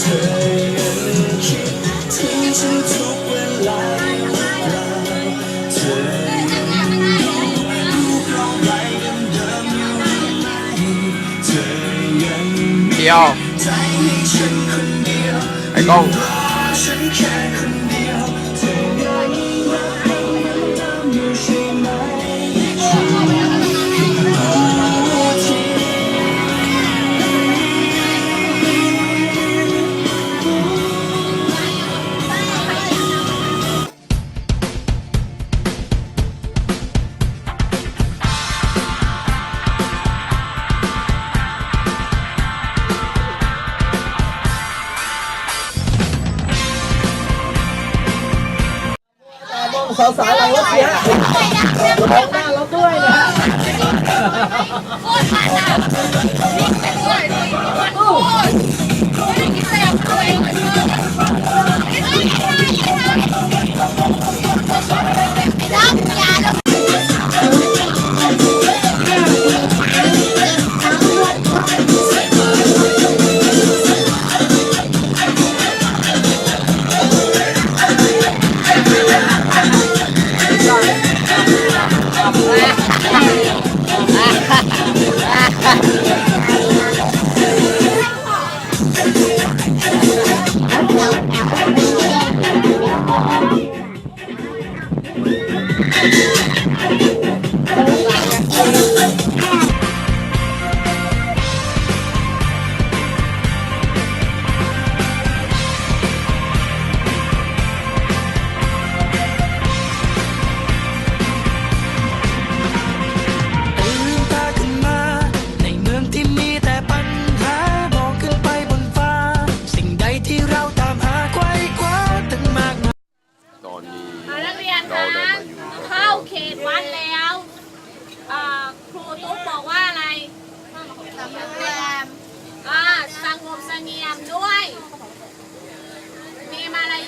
เธอยังคิดถึงฉันทุกเวลาเธอนั้นรูปเราไว้เดิมอยู่ไหมเธอยังเดียวใจให้ฉันคนเดียวไอ้กล้อง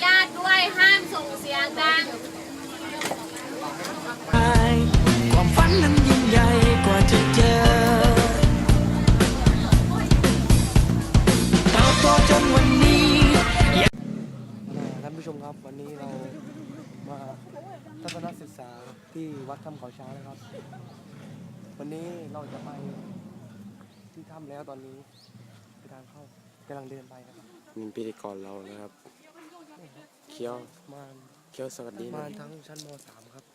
มีมารยาทด้วยห้ามส่งเสียงดัง ความฝันนั้นยิ่งใหญ่กว่าจะเจอเติบโตจนวันนี้ท่านผู้ชมครับวันนี้เรามาทัศนศึกษาที่วัดถ้ำเขาช้างนะครับ วันนี้เราจะไปที่ถ้ำแล้วตอนนี้ไปทางเข้ากำลังเดินไปนะครับ มีพิธีกรเรานะครับ เคี้ยวมาเคี้ยวสวัสดีมานะทั้งชั้นม .3 ครับ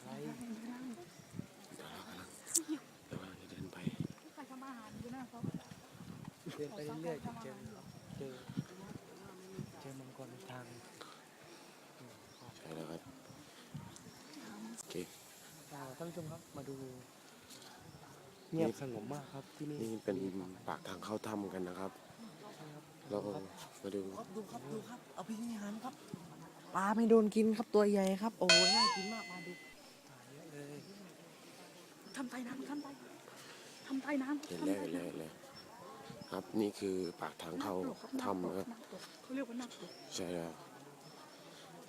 ใครเดี๋ยวเราจะเดินไปเดินไปเรื่อยๆจะเจอเจอเจอมังกรในทางใช่แล้วครับโอเค อ่าท่านผู้ชมครับมาดู เงียบสงบมากครับที่นี่นี่เป็นปากทางเข้าถ้ำกันนะครับ เรามาดูดูครับดูครับเอาพินิหารครับปลาไม่โดนกินครับตัวใหญ่ครับ โอ้ยน่ากินมากมาดูปลาเยอะเลยทำใต้น้ำทำใต้ทำใต้น้ำเห็นแล้วเห็นแล้วเห็นแล้วครับนี่คือปากทางเข้าถ้ำนะครับนักตกเขาเรียกว่านักตกใช่แล้ว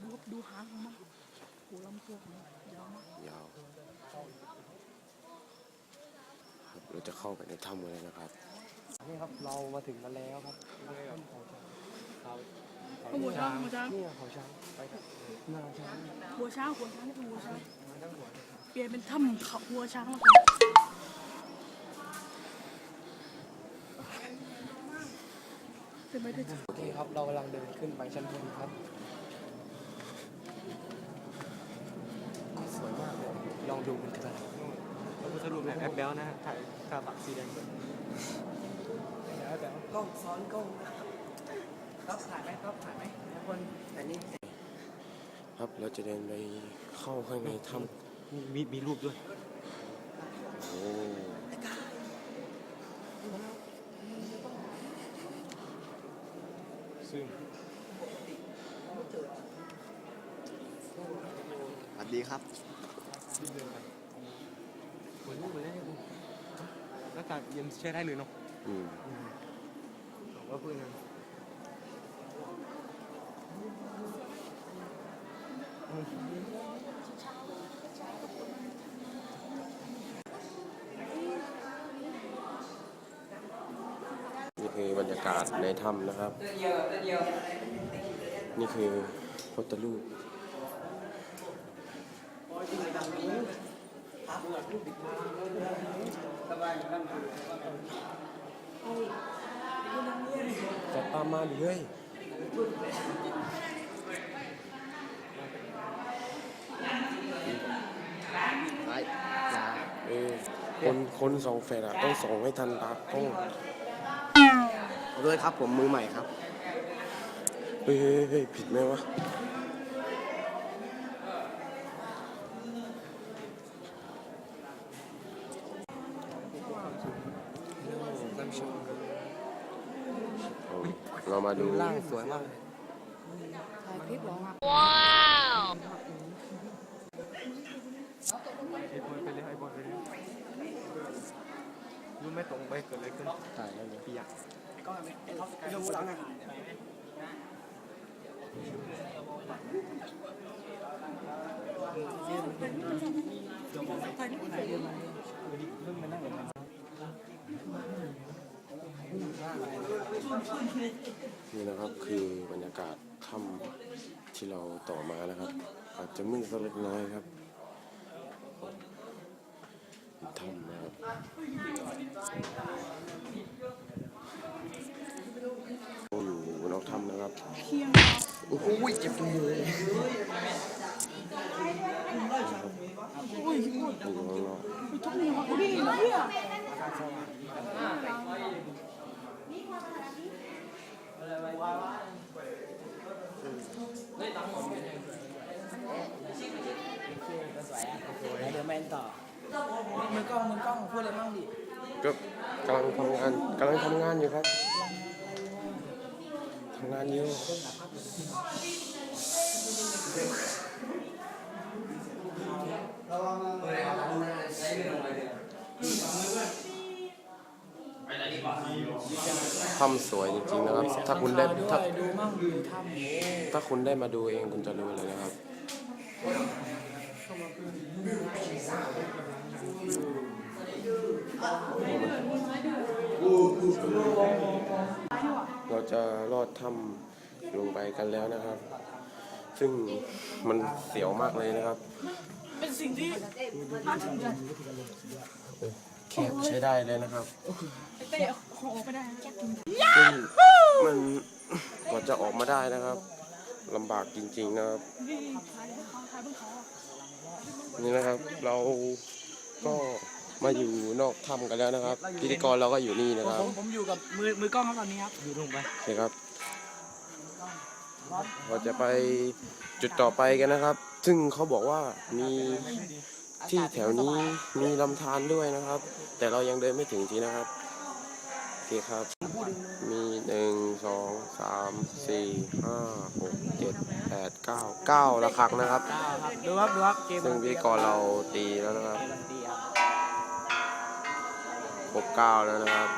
ดูดูหางของมันหูลำตัวของมันยาวมากยาวครับ เราจะเข้าไปในถ้ำกันเลยนะครับ นี่ครับเรามาถึงกันแล้วครับท่านเขาช้างเขาเอาหัวช้างหัวช้างนี่เขาช้างไปครับหน้าช้างหัวช้างหัวช้างนี่คือหัวช้างมาทั้งหัวเปลี่ยนเป็นถ้ำเขาหัวช้างแล้วกันเป็นไปได้จ้ะโอเคครับเรากำลังเดินขึ้นไปชั้นบนครับสวยมากเลยลองดูมันกันพระพุทธรูปแบบแอปแบลนะฮะถ่าย กาบักสีแดงด้วยกล้องซ้อนกล้องครับถ่ายไหมครับถ่ายไหมทุกคนแต่นี่ครับเราจะเดินไปเข้าข้างในถ้มีมีมีรูปด้วยำโอ้ซึ่งสวัสดีครับ เหมือนรูปเหมือนได้คุณอากาศเย็นใช้ได้เลยเนาะอืมว่าเพื่อนกันนี่คือบรรยากาศในถ้ำนะครับ นี่คือพระพุทธรูป จับปลามาดิเฮ้ยไปอย่าเออคนคนสองแฟดอะต้องส่องให้ทันตาต้องขอโทษครับผมมือใหม่ครับ เฮ้ยเฮ้ยเฮ้ยผิดไหมวะ เรา มาดูล่างสวยมากถ่ายคลิปเหรอว้าวไอ้บอยไปเลยไอ้บอยไปเลยรู้ไม่ตรงไปเกิดอะไรขึ้นถ่ายแล้วเนี่ยเปียกนี่นะครับคือบรรยากาศถ้ำที่เราต่อมานะครับ อาจจะมืดสักเล็กน้อยครับเป็นถ้ำนะครับเราอยู่นอกถ้ำนะครับโอ้โหเจ็บจมูกอยู่ข้างนอกทุกนี่เขาดีนะเนี่ย เดี๋ยวแมนต่อมือกล้องมือกล้องพูดอะไรบ้างดิก็กำลังทำงานกำลังทำงานอยู่ครับทำงานอยู่ ถ้ำสวยจริงๆนะครับ ถ้าคุณได้ถ้าดูมั่งดูถ้ำนี้ถ้าคุณได้มาดูเองคุณจะรู้เลยนะครับ เราจะลอดถ้ำลงไปกันแล้วนะครับ ซึ่งมันเสียวมากเลยนะครับ เป็นสิ่งที่น่าสนใจแคบใช้ได้เลยนะครับเตะ ของออกไปได้นะซึ่งมันกว่าจะออกมาได้นะครับลำบากจริงๆนะครับนี่ถ่ายเขาถ่ายบนเขาอะนี่นะครับเราก็มาอยู่นอกถ้ำกันแล้วนะครับ พิธีกรเราก็อยู่นี่นะครับ ผมผมอยู่กับมือมือกล้องครับตอนนี้ครับอยู่ตรงไปโอเคครับเราจะไปจุดต่อไปกันนะครับ ซึ่งเขาบอกว่ามีที่แถวนี้มีลำธารด้วยนะครับ แต่เรายังเดินไม่ถึงทีนะครับโอ เคครับ มีหนึ่งสองสามสี่ห้าหกเจ็ดแปดเก้าเก้าละครั้งนะครับครับดูครับดูครับเกมซึ่งพิธีกรเราตีแล้วนะครับ ดีครับครบเก้าแล้วนะครับ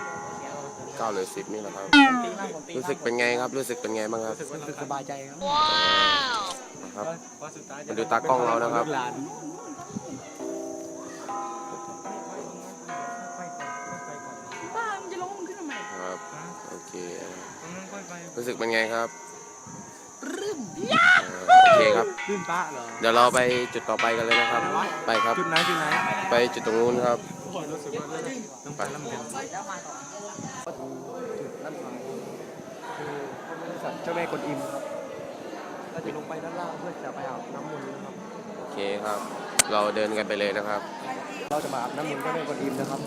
เก้าหรือสิบนี่แหละครับ ตีมากผมตีรู้สึกเป็นไงครับ รู้สึกเป็นไงบ้างครับ รู้สึกสบายใจครับว้าวนะครับว่าสุดท้ายมาดูตากล้องเรานะครับลูกหลาน เคตรงนั้นค่อยไปรู้สึกเป็นไงครับรึมอ่าโอเคครับขึ้นป้าเหรอ เดี๋ยวเราไปจุดต่อไปกันเลยนะครับ ไปครับ จุดไหนจุดไหน ไปจุดตรงนู้นครับรู้สึกว่าต้องไปลำเพ็ญก็ถึงจุดน้ำผาคือพระบริษัทเจ้าแม่กวนอิมครับเราจะลงไปด้านล่างเพื่อจะไปอาบน้ำมนต์นะครับ โอเคครับ เราเดินกันไปเลยนะครับ เราจะมาอาบน้ำมนต์เจ้าแม่กวนอิมนะครับ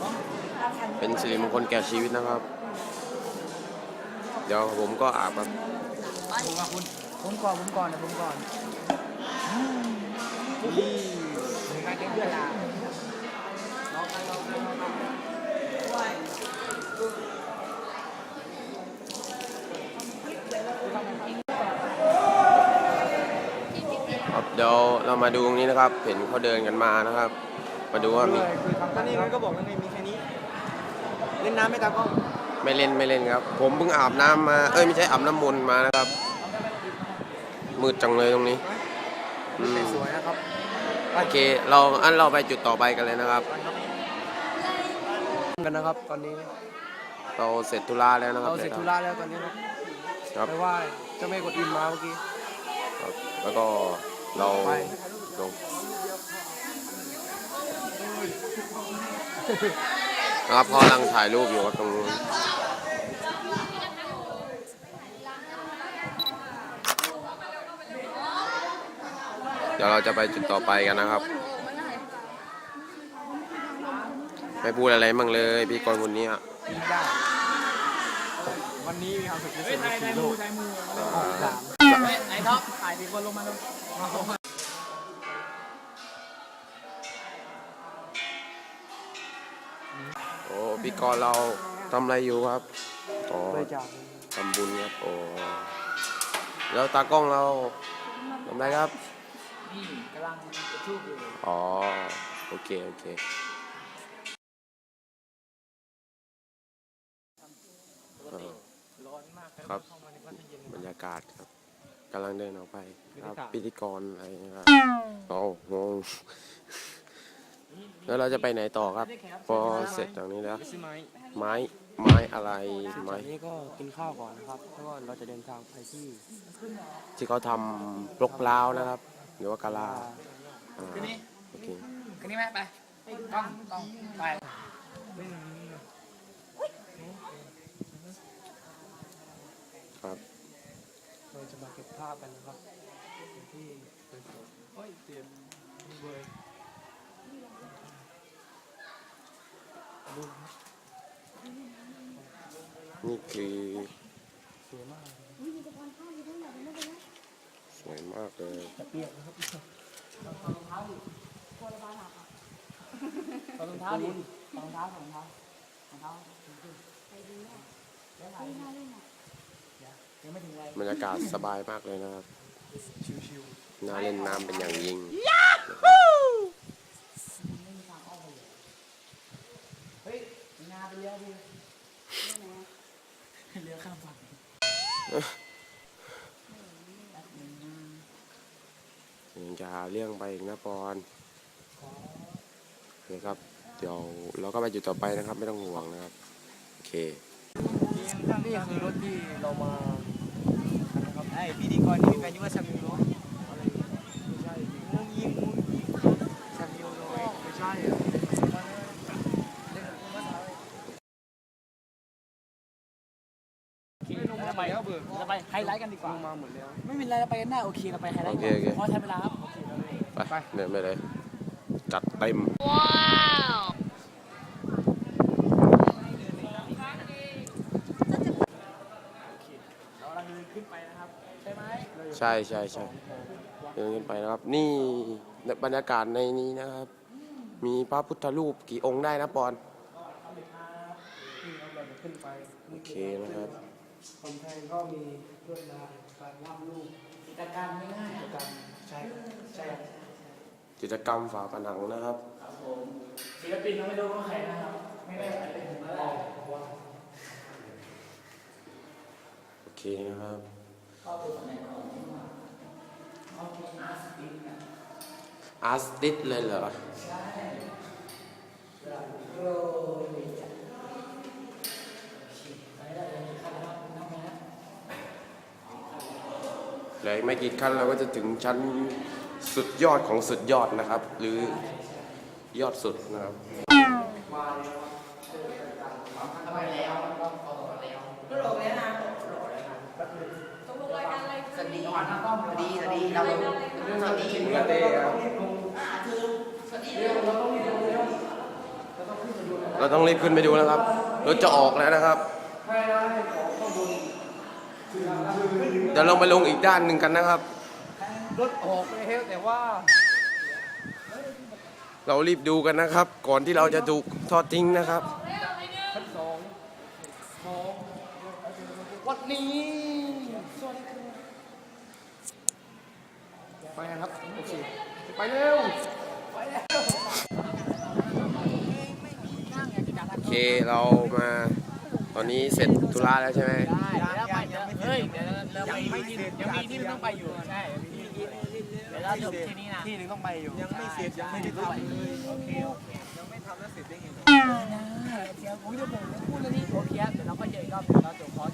เป็นสิริมงคลแก่ชีวิตนะครับ เดี๋ยวผมก็อาบครับผมก่อนผมก่อนนะผมก่อนนี่งานเด็กเพื่อนลาน้องน้องน้องครับเดี๋ยวเรามาดูตรงนี้นะครับ เห็นเขาเดินกันมานะครับ มาดูว่ามีตอนนี้มันก็บอกว่าไงมีแค่นี้ เล่นน้ำไม่ตากล้อง ไม่เล่นไม่เล่นครับ ผมเพิ่งอาบน้ำมา เอ้ยไม่ใช่อาบน้ำมนต์มานะครับ มืดจังเลยตรงนี้อืมสวยนะครับโอเค เราอันเราไปจุดต่อไปกันเลยนะครับ กันนะครับตอนนี้เราเสร็จธุระแล้วนะครับเราเสร็จธุระแล้วตอนนี้ครับครับ ไปไหว้เจ้าแม่กดอิมมาเมื่อกี้ ครับแล้วก็เราไป ลงนะครับเขากำลังถ่ายรูปอยู่ครับตรงนู้น เดี๋ยวเราจะไปจุดต่อไปกันนะครับ ไม่พูดอะไรมั่งเลยพี่กรณ์คนนี้อะวันนี้มีความสุขที่สุดในชีวิตสามไอ้ท็อปถ่ายดีคนลงมาลงโอ้พี่กรณ์เราทำอะไรอยู่ครับอ๋อไปจากทำบุญครับโอ้แล้วตากล้องเราทำอะไรครับ นี่กำลังจะทูบอยู่อ๋อ โอเค โอเค ปกติร้อนมากครับ เข้ามาในวัดเย็นบรรยากาศครับกำลังเดินออกไปครับบรรยากาศพิธีกรอะไรนะครับโอ้โหแล้วเราจะไปไหนต่อครับ พอเสร็จจากนี้แล้ว ใช่ไหมไม้ไม้อะไรไม้จากนี้ก็กินข้าวก่อนนะครับแล้วก็เราจะเดินทางไปที่ที่เขาทำปลกล้าวนะครับห รือว่ากะลาอ่าโอเคคืนนี้ไหมไปต้องต้องไปครับเราจะมาเก็บภาพกันนะครับที่เป็นสวนโอ้ยเตรียมเบยนี่คือสวยมากส วยมากเลยจะเปียกนะครับรองเท้าดิเอารองเท้าดิรองเท้ารองเท้ารองเท้ายังไม่ถึงไรบรรยากาศสบายมากเลยนะครับ ชิวน่าเล่นน้ำเป็นอย่างยิ่งเฮ้ยงาไปเรือดิเรือข้ามฝั่ง ยัง จะหาเรื่องไปอีกนะปอนโอเคครับ เดี๋ยวเราก็ไปจุดต่อไปนะครับ ไม่ต้องห่วงนะครับ โอเค นี่คือรถที่เรามานะครับไอพิธีกรนี่เป็นยุวชนมิวโรอะไรไม่ใช่ มุงยิงมุงยิง แซมยูโรไม่ใช่อะ เราไปเราไปไฮไลท์กันดีกว่าลงมาหมดแล้วไม่เป็นไรเราไปกันหน้าโอเคเราไปไฮไลท์โอเคโอเคเพราะใช้เวลาครับไปเดินไปเลยจัดเต็มเรากำลังเดินขึ้นไปนะครับใช่ไหมใช่ใช่ใช่เดินขึ้นไปนะครับ นี่บรรยากาศในนี้นะครับ มีพระพุทธรูปกี่องค์ได้นะปอนที่เราจะขึ้นไปโอเคนะครับ กำแพงก็มีลวดลายการวาดรูปกิจกรรมง่ายกิจกรรมใช่ใช่กิจกรรมฝาผนังนะครับๆศิลปินเราไม่รู้ว่าใครนะครับ ไม่ได้ใครเป็นผมแล้วแหละโอเคนะครับอาร์ตติสเลยเหรอเหลืออีกไม่กี่ขั้นเราก็จะถึงชั้นสุดยอดของสุดยอดนะครับ หรือยอดสุดนะครับดีสวัสดีเราสวัสดีถึงกระเต้ครับเราต้องรีบขึ้นไปดูนะครับรถจะออกแล้วนะครับ เดี๋ยวเราไปลงอีกด้านหนึ่งกันนะครับ รถออกแล้วแต่ว่า เรารีบดูกันนะครับ ก่อนที่เราจะถูกทอดทิ้งนะครับชั้นสองสองวัดนี้สวัสดีครับไปกันครับโอเคไปเร็วโอเคเรามาตอนนี้เสร็จธุระแล้วใช่ไหมได้แล้วไป เฮ้ยเดี๋ยวเราไปไม่ที่ยังมีที่ต้องไปอยู่ใช่เดี๋ยวเราจบที่นี่นะที่หนึ่งต้องไปอยู่ยังไม่เสร็จยังไม่ได้ทำเลยโอเคโอเคยังไม่ทำแล้วเสร็จได้ไงเดี๋ยวผมจะบอกพูดเรื่องนี้โอเคครับเดี๋ยวเราก็เจออีกรอบหนึ่งเราจะขอจบ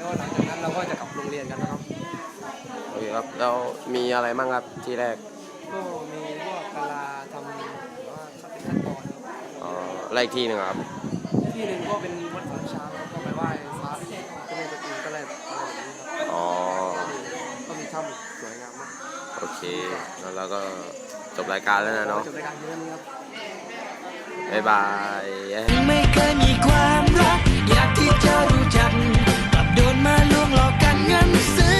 แล้วก็หลังจากนั้นเราก็จะกลับโรงเรียนกันนะครับ โอเคครับแล้วมีอะไรบ้างครับที่แรกก็มีพวกกาลาทำหรือว่าเป็นขั้นตอนครับเอ่ออะไรอีกที่หนึ่งครับ ที่หนึ่งก็เป็นวัดสามช้างครับก็ไปไหว้พระก็เลยไปกินก็เลยอะไรแบบนี้ครับอ๋อ ก็มีถ้ำสวยงามมากโอเค แล้วเราก็จบรายการแล้วนะเนาะจบรายการเพียงเท่านี้ครับบ๊ายบาย ไม่เคยมีความรัก อยากที่จะรู้จักกลับโด นมาลวงหลอกกันเงินซื้อ